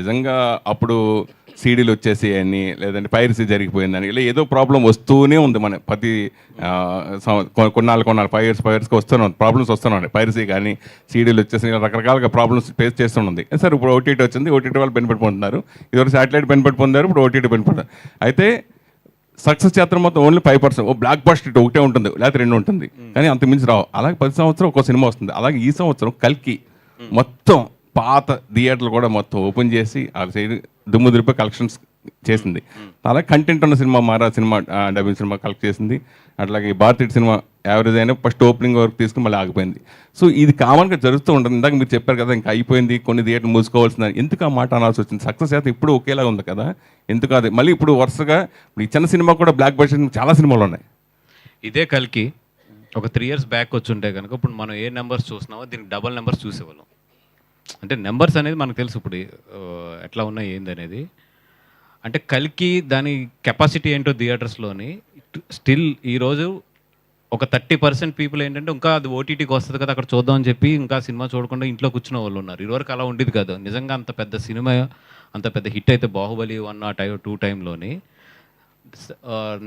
నిజంగా అప్పుడు సీడీలు వచ్చేసి అని లేదంటే పైరసీ జరిగిపోయిందని ఇలా ఏదో ప్రాబ్లం వస్తూనే ఉంది మన ప్రతి కొన్నాళ్ళు కొన్నాళ్ళు ఫైవ్ ఇయర్స్ ఫైవ్ ఇయర్స్కి వస్తూనే ఉంది ప్రాబ్లమ్స్ వస్తూనే ఉన్నాయి పైరసీ కానీ సీడీలు వచ్చేసి రకరకాలుగా ప్రాబ్లమ్స్ ఫేస్ చేస్తున్నది సార్ ఇప్పుడు ఓటీటీ వచ్చింది ఓటీటీ వాళ్ళు బెనిఫిట్ పొందుతున్నారు. ఇదివరకు శాటిలైట్ బెనిఫిట్ పొందారు ఇప్పుడు ఓటీటీ బెనిఫిట్ అయితే సక్సెస్ చేత్రం మొత్తం ఓన్లీ ఫైవ్ పర్సెంట్ ఓ బ్లాక్ బస్ట్ ఒకటే ఉంటుంది లేకపోతే రెండు ఉంటుంది. కానీ అంత మించి రావు. అలాగే ప్రతి సంవత్సరం ఒక సినిమా వస్తుంది. అలాగే ఈ సంవత్సరం కల్కి మొత్తం పాత థియేటర్లు కూడా మొత్తం ఓపెన్ చేసి ఆ సైడ్ దుమ్ము దులిపి కలెక్షన్స్ చేసింది. అలాగే కంటెంట్ ఉన్న సినిమా మారా సినిమా డబ్బింగ్ సినిమా కలెక్ట్ చేసింది. అట్లాగే భారతీయ సినిమా యావరేజ్ అయినా ఫస్ట్ ఓపెనింగ్ వరకు తీసుకుని మళ్ళీ ఆగిపోయింది. సో ఇది కామన్గా జరుగుతూ ఉంటుంది. ఇందాక మీరు చెప్పారు కదా ఇంకా అయిపోయింది కొన్ని థియేటర్ మూసుకోవాల్సింది ఎందుకు ఆ మాట అనాల్సి వచ్చింది? సక్సెస్ అయితే ఇప్పుడు ఒకేలా ఉంది కదా. ఎందుకు అది? మళ్ళీ ఇప్పుడు వరుసగా ఇప్పుడు ఈ చిన్న సినిమా కూడా బ్లాక్ బస్టర్ చాలా సినిమాలు ఉన్నాయి. ఇదే కలికి ఒక త్రీ ఇయర్స్ బ్యాక్ వచ్చి ఉంటే కనుక ఇప్పుడు మనం ఏ నెంబర్స్ చూసినామో దీనికి డబల్ నెంబర్స్ చూసేవాళ్ళం. అంటే నెంబర్స్ అనేది మనకు తెలుసు ఇప్పుడు ఎట్లా ఉన్నాయి ఏంది అనేది. అంటే కలికి దాని కెపాసిటీ ఏంటో థియేటర్స్లోని స్టిల్ ఈరోజు ఒక థర్టీ పర్సెంట్ పీపుల్ ఏంటంటే ఇంకా అది ఓటీటీకి వస్తుంది కదా అక్కడ చూద్దాం అని చెప్పి ఇంకా సినిమా చూడకుండా ఇంట్లో కూర్చున్న వాళ్ళు ఉన్నారు. ఇదివరకు అలా ఉండేది కాదు. నిజంగా అంత పెద్ద సినిమా అంత పెద్ద హిట్ అయితే బాహుబలి వన్ ఆ టైం టూ టైంలోని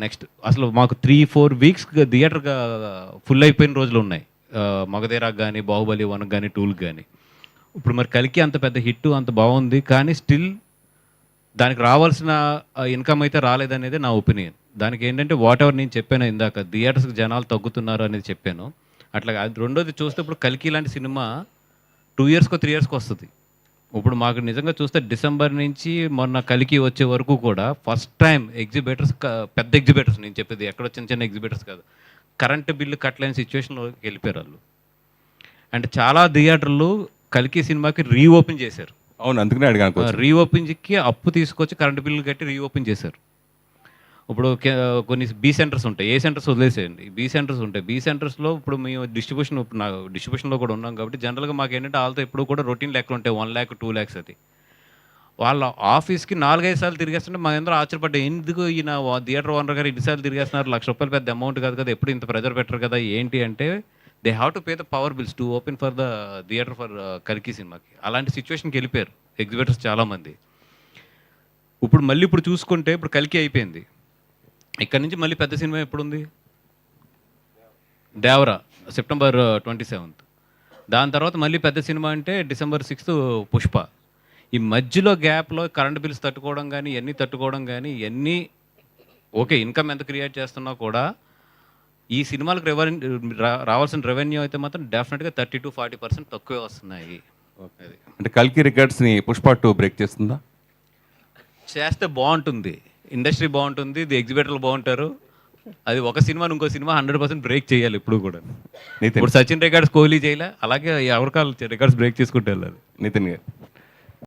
నెక్స్ట్ అసలు మాకు త్రీ ఫోర్ వీక్స్ థియేటర్గా ఫుల్ అయిపోయిన రోజులు ఉన్నాయి. మగధీరాకు కానీ బాహుబలి వన్ కానీ టూల్కి కానీ ఇప్పుడు మరి కలికి అంత పెద్ద హిట్ అంత బాగుంది. కానీ స్టిల్ దానికి రావాల్సిన ఇన్కమ్ అయితే రాలేదనేది నా ఒపీనియన్. దానికి ఏంటంటే వాట్ ఎవర్ నేను చెప్పాను ఇందాక థియేటర్స్కి జనాలు తగ్గుతున్నారు అనేది చెప్పాను. అట్లా రెండోది చూస్తే ఇప్పుడు కలికి లాంటి సినిమా టూ ఇయర్స్కో త్రీ ఇయర్స్కి వస్తుంది. ఇప్పుడు మాకు నిజంగా చూస్తే డిసెంబర్ నుంచి మొన్న కలికి వచ్చే వరకు కూడా ఫస్ట్ టైం ఎగ్జిబిటర్స్ పెద్ద ఎగ్జిబిటర్స్ నేను చెప్పేది ఎక్కడో చిన్న చిన్న ఎగ్జిబిటర్స్ కాదు. కరెంటు బిల్లు కట్టలేని సిచ్యువేషన్లోకి వెళ్ళిపోయారు వాళ్ళు. అండ్ చాలా థియేటర్లు కలికి సినిమాకి రీఓపెన్ చేశారు. అవును అందుకనే అడిగాను రీఓపెన్కి అప్పు తీసుకొచ్చి కరెంట్ బిల్లు కట్టి రీఓపెన్ చేశారు. ఇప్పుడు కొన్ని బీ సెంటర్స్ ఉంటాయి. ఏ సెంటర్స్ వదిలేసేయండి. బీ సెంటర్స్ ఉంటాయి. బీ సెంటర్స్లో ఇప్పుడు మేము డిస్ట్రిబ్యూషన్ ఇప్పుడు నా డిస్ట్రిబ్యూషన్లో కూడా ఉన్నాం కాబట్టి జనరల్గా మాకు ఏంటంటే వాళ్ళతో ఎప్పుడు కూడా రొటీన్ లెక్కలు ఉంటాయి. వన్ ల్యాక్ టూ ల్యాక్స్ అది. వాళ్ళ ఆఫీస్కి నాలుగైదు సార్లు తిరిగేస్తుంటే మా అందరూ ఆశ్చర్యపడ్డా ఎందుకు ఈయన థియేటర్ ఓనర్ గారు ఇన్నిసార్లు తిరిగేస్తున్నారు? లక్ష రూపాయలు పెద్ద అమౌంట్ కాదు కదా. ఎప్పుడు ఇంత ప్రెజర్ పెట్టరు కదా. ఏంటి అంటే they have to pay the power bills to open for the theatre for కల్కి సినిమాకి అలాంటి సిచ్యువేషన్కి వెళ్ళిపోయారు ఎగ్జిబిటర్స్ చాలామంది. ఇప్పుడు మళ్ళీ ఇప్పుడు చూసుకుంటే ఇప్పుడు కలికి అయిపోయింది. ఇక్కడ నుంచి మళ్ళీ పెద్ద సినిమా ఎప్పుడు ఉంది దేవరా సెప్టెంబర్ ట్వంటీ సెవెంత్ దాని తర్వాత మళ్ళీ పెద్ద సినిమా అంటే డిసెంబర్ సిక్స్త్ పుష్ప. ఈ మధ్యలో గ్యాప్లో కరెంట్ బిల్స్ తట్టుకోవడం కానీ ఇవన్నీ తట్టుకోవడం కానీ ఇవన్నీ ఓకే ఇన్కమ్ ఎంత క్రియేట్ చేస్తున్నా కూడా ఈ సినిమాలకు రెవెన్యూ రావాల్సిన రెవెన్యూ అయితే మాత్రం డెఫినెట్గా థర్టీ టు ఫార్టీ పర్సెంట్ తక్కువే వస్తున్నాయి. అంటే కల్కి రికార్డ్స్ని పుష్ప టూ బ్రేక్ చేస్తుందా? చేస్తే బాగుంటుంది. ఇండస్ట్రీ బాగుంటుంది ది ఎగ్జిబిటర్లు బాగుంటారు. అది ఒక సినిమా ఇంకో సినిమా హండ్రెడ్ పర్సెంట్ బ్రేక్ చేయాలి ఇప్పుడు కూడా. నితిన్. ఇప్పుడు సచిన్ రికార్డ్స్ కోహ్లీ చేయలే అలాగే ఎవరికాలు రికార్డ్స్ బ్రేక్ చేసుకుంటూ వెళ్ళాలి. నితిన్ గారు.